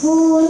fool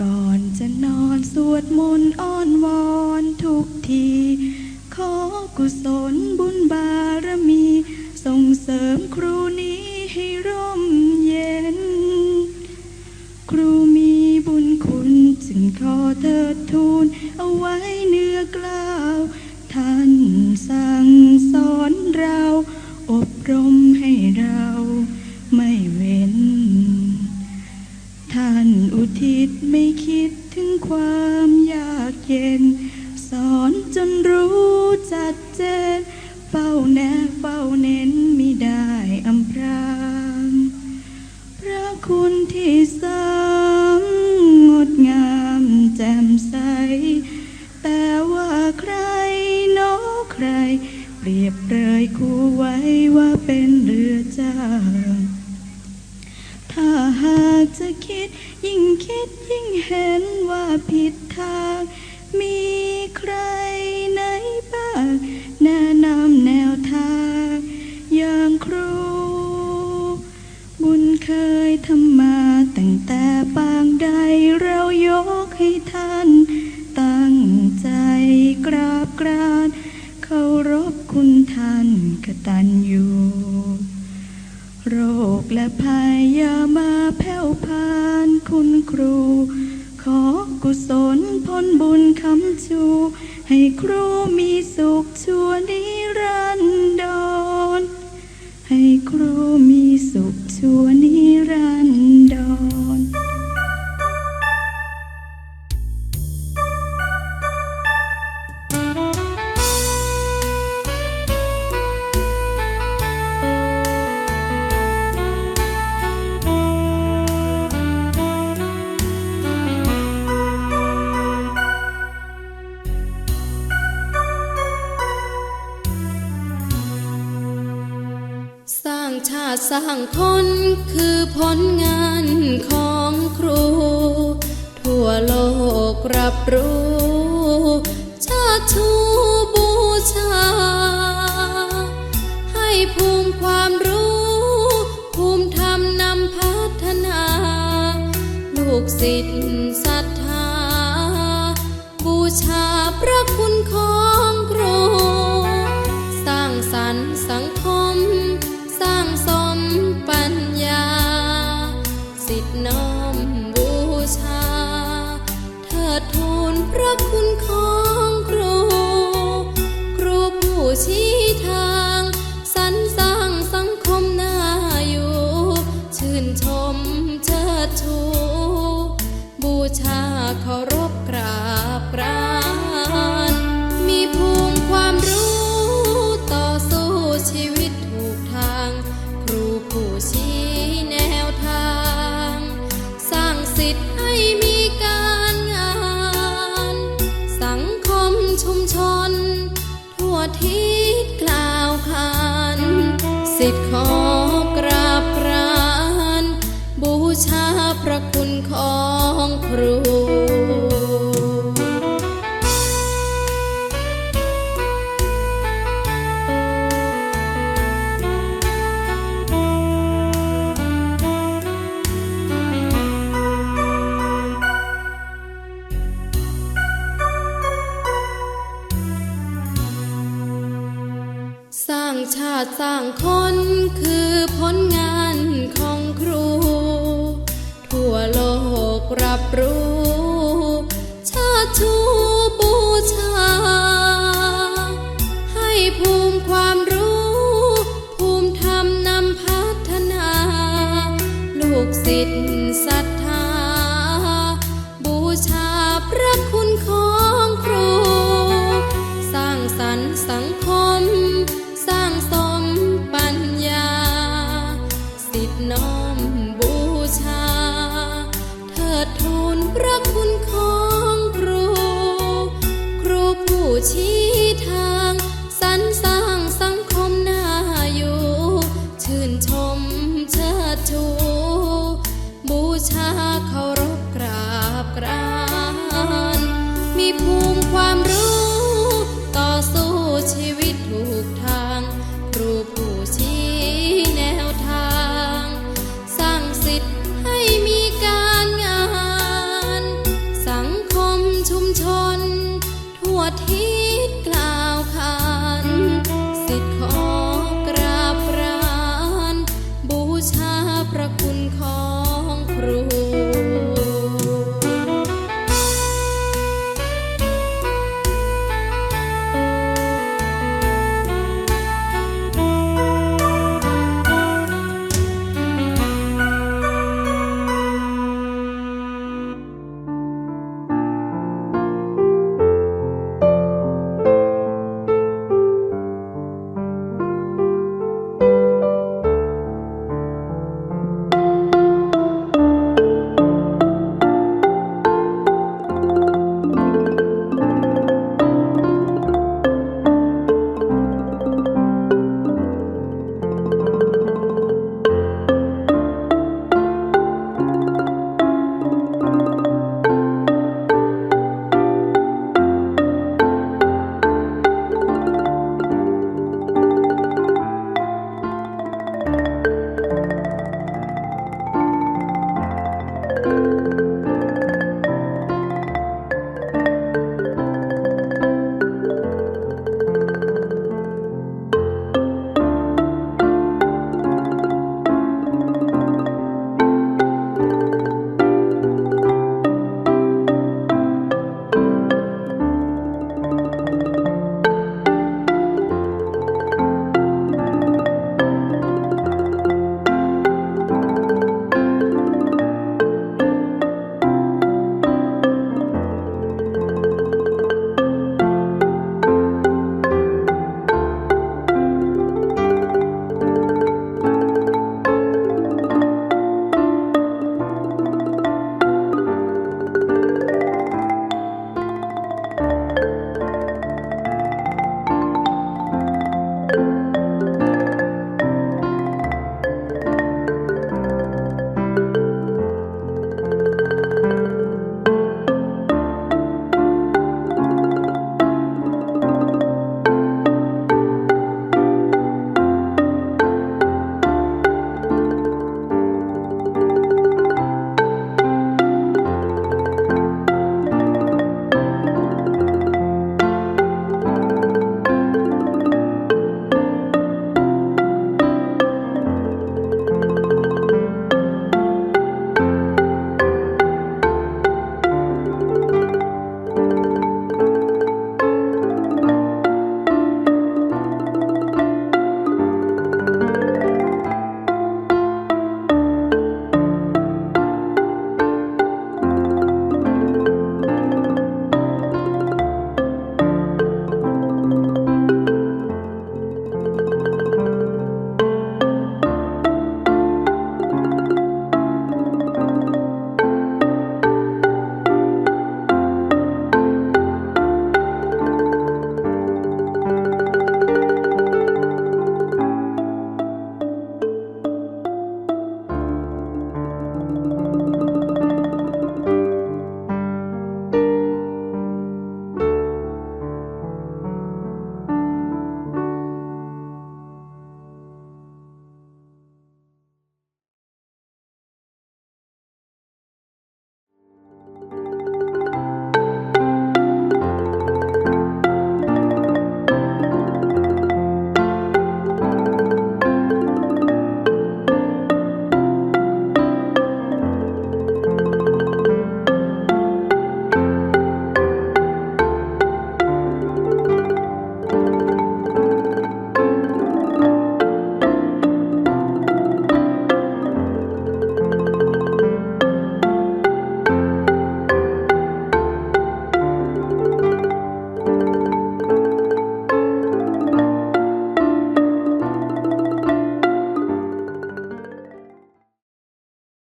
ก่อนจะนอนสวดมนต์อ้อนวอนทุกที ขอกุศลบุญบารมี ส่งเสริมครูนี้ให้ร่มเย็น ครูมีบุญคุณจึงขอเทิดทูนเอาไว้เนื้อกล้าว ท่านสั่งสอนเรา อบรม ঢেউ ภัยอย่ามาแผ่วพานคุณครู ขอกุศลพ้นบุญคำชู ให้ครูมีสุขชั่วนิรันดร ให้ครูมีสุขชั่วนิรันดร สร้างพ้นคือผลงานของครู ทั่วโลกรับรู้ คิดกล่าวคันสิทธิ์ของ ชาติสร้างคนคือผลงานของครู ทั่วโลกรับรู้ ทูนพระคุณของครู ครูผู้ชี้ทาง